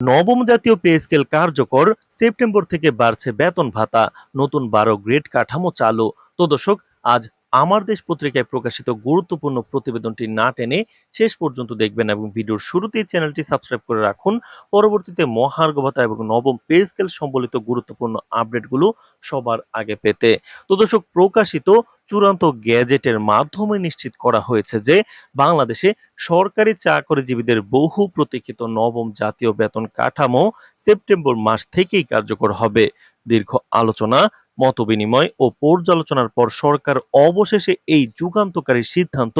নবম জাতীয় pay scale কার্যকর, সেপ্টেম্বর থেকে বাড়ছে বেতন ভাতা, নতুন বারো গ্রেড কাঠামো চালু। তো দর্শক, আজ আমার দেশ পত্রিকায় প্রকাশিত গুরুত্বপূর্ণ প্রতিবেদনটি না টেনে শেষ পর্যন্ত দেখবেন এবং ভিডিওর শুরুতেই চ্যানেলটি সাবস্ক্রাইব করে রাখুন। পরবর্তীতে মহার্ঘ ভাতা এবং নবম পে স্কেল সম্বলিত গুরুত্বপূর্ণ আপডেটগুলো সবার আগে পেতে। তো দর্শক, প্রকাশিত চূড়ান্ত গ্যাজেটের মাধ্যমে নিশ্চিত করা হয়েছে যে বাংলাদেশে সরকারি চাকরিজীবীদের বহু প্রতীক্ষিত নবম জাতীয় বেতন কাঠামো সেপ্টেম্বর মাস থেকেই কার্যকর হবে। দীর্ঘ আলোচনা মতবিনিময় ও পর্যালোচনার পর সরকার অবশেষে এই যুগান্তকারী সিদ্ধান্ত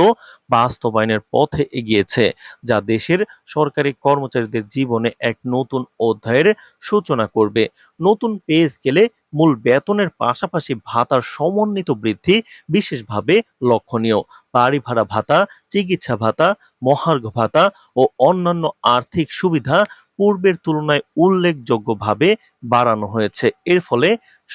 বাস্তবায়নের পথে এগিয়েছে, যা দেশের সরকারি কর্মচারীদের জীবনে এক নতুন অধ্যায়ের সূচনা করবে। নতুন পে স্কেলে মূল বেতনের পাশাপাশি ভাতার সমন্বিত বৃদ্ধি বিশেষভাবে লক্ষণীয়। বাড়ি ভাড়া ভাতা, চিকিৎসা ভাতা, মহার্ঘ ভাতা ও অন্যান্য আর্থিক সুবিধা পূর্বের তুলনায় উল্লেখযোগ্যভাবে বাড়ানো হয়েছে। এর ফলে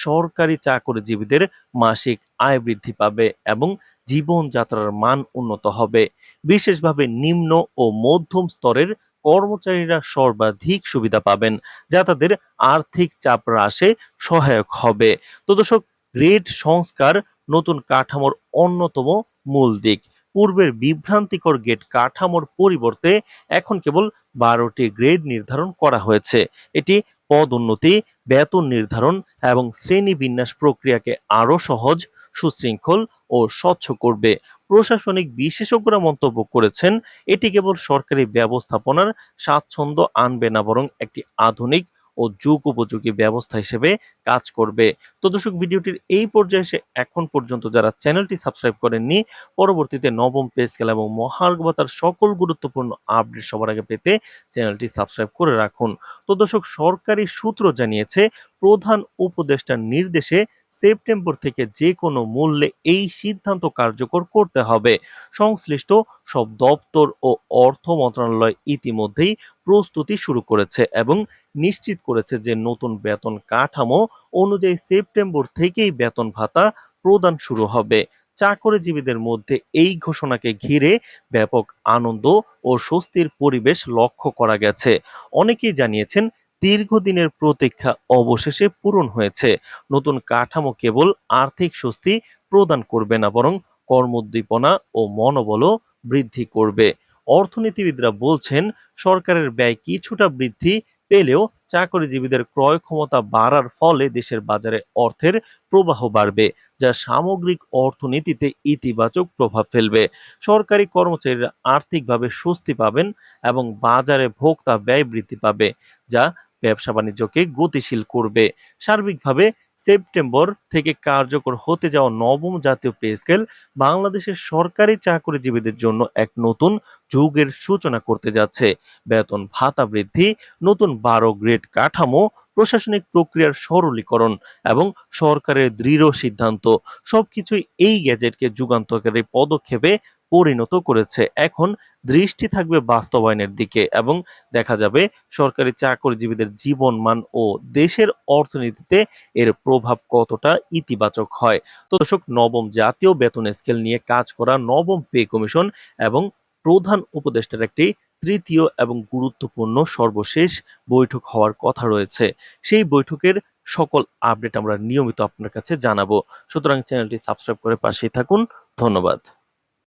সরকারি চাকরিজীবীদের মাসিক আয় বৃদ্ধি পাবে এবং জীবনযাত্রার মান উন্নত হবে। বিশেষভাবে নিম্ন ও মধ্যম স্তরের কর্মচারীরা সর্বাধিক সুবিধা পাবেন, যা তাদের আর্থিক চাপ হ্রাসে সহায়ক হবে। তো দর্শক গ্রেড সংস্কার নতুন কাঠামোর অন্যতম মূল দিক। পূর্বের বিভ্রান্তিকর গেট কাঠামোর পরিবর্তে এখন কেবল বারোটি গ্রেড নির্ধারণ করা হয়েছে। এটি পদোন্নতি বেতন নির্ধারণ এবং শ্রেণি বিন্যাস প্রক্রিয়াকে আরও সহজ, সুশৃঙ্খল ও স্বচ্ছ করবে। প্রশাসনিক বিশেষজ্ঞরা মন্তব্য করেছেন, এটি কেবল সরকারি ব্যবস্থাপনার স্বাচ্ছন্দ্য আনবে না, বরং একটি আধুনিক ও যুগ উপযোগী ব্যবস্থা হিসেবে কাজ করবে। তো দর্শক, ভিডিওটির এই পর্যায়ে এসে এখন পর্যন্ত যারা চ্যানেলটি সাবস্ক্রাইব করেননি, পরবর্তীতে নবম পে স্কেল এবং মহার্ঘ ভাতার সকল গুরুত্বপূর্ণ আপডেট সবার আগে পেতে চ্যানেলটি সাবস্ক্রাইব করে রাখুন। তো দর্শক, সরকারি সূত্র জানিয়েছে, প্রধান উপদেষ্টার নির্দেশে সেপ্টেম্বর থেকে যে কোনো মূল্যে এই সিদ্ধান্ত কার্যকর করতে হবে। সংশ্লিষ্ট সব দপ্তর ও অর্থ মন্ত্রণালয় ইতিমধ্যেই প্রস্তুতি শুরু করেছে এবং নিশ্চিত করেছে যে নতুন বেতন কাঠামো অনুযায়ী সেপ্টেম্বর থেকেই বেতন ভাতা প্রদান শুরু হবে। চাকরিজীবীদের মধ্যে এই ঘোষণাকে ঘিরে ব্যাপক আনন্দ ও স্বস্তির পরিবেশ লক্ষ্য করা গেছে। অনেকেই জানিয়েছেন, দীর্ঘদিনের প্রতীক্ষা অবশেষে পূরণ হয়েছে। নতুন কাঠামো কেবল আর্থিক স্বস্তি প্রদান করবে না, বরং কর্মোদ্দীপনা ও মনোবলও বৃদ্ধি করবে। অর্থনীতিবিদরা বলছেন, সরকারের ব্যয় কিছুটা বৃদ্ধি পেলেও চাকরিজীবীদের ক্রয় ক্ষমতা বাড়ার ফলে দেশের বাজারে অর্থের প্রবাহ বাড়বে, যা সামগ্রিক অর্থনীতিতে ইতিবাচক প্রভাব ফেলবে। সরকারি কর্মচারীরা আর্থিকভাবে স্বস্তি পাবেন এবং বাজারে ভোক্তা ব্যয় বৃদ্ধি পাবে, যা ব্যবসা বাণিজ্যকে গতিশীল করবে। সার্বিকভাবে সেপ্টেম্বর থেকে কার্যকর হতে যাওয়া নবম জাতীয় পে স্কেল বাংলাদেশের সরকারি চাকরিজীবীদের জন্য এক নতুন যুগের সূচনা করতে যাচ্ছে। বেতন ভাতা বৃদ্ধি, নতুন বারো গ্রেড কাঠামো, প্রশাসনিক প্রক্রিয়ার সরলীকরণ এবং সরকারের দৃঢ় সিদ্ধান্ত, সবকিছুই এই গ্যাজেটকে যুগান্তকারী পদক্ষেপে পরিণত করেছে। এখন দৃষ্টি থাকবে বাস্তবায়নের দিকে এবং দেখা যাবে সরকারি চাকরিজীবীদের জীবনমান ও দেশের অর্থনীতিতে এর প্রভাব কতটা ইতিবাচক হয়। তো দর্শক, নবম জাতীয় বেতন স্কেল নিয়ে কাজ করা নবম পে কমিশন এবং প্রধান উপদেষ্টার একটি তৃতীয় এবং গুরুত্বপূর্ণ সর্বশেষ বৈঠক হওয়ার কথা রয়েছে। সেই বৈঠকের সকল আপডেট আমরা নিয়মিত আপনার কাছে জানাব। সুতরাং চ্যানেলটি সাবস্ক্রাইব করে পাশেই থাকুন। ধন্যবাদ।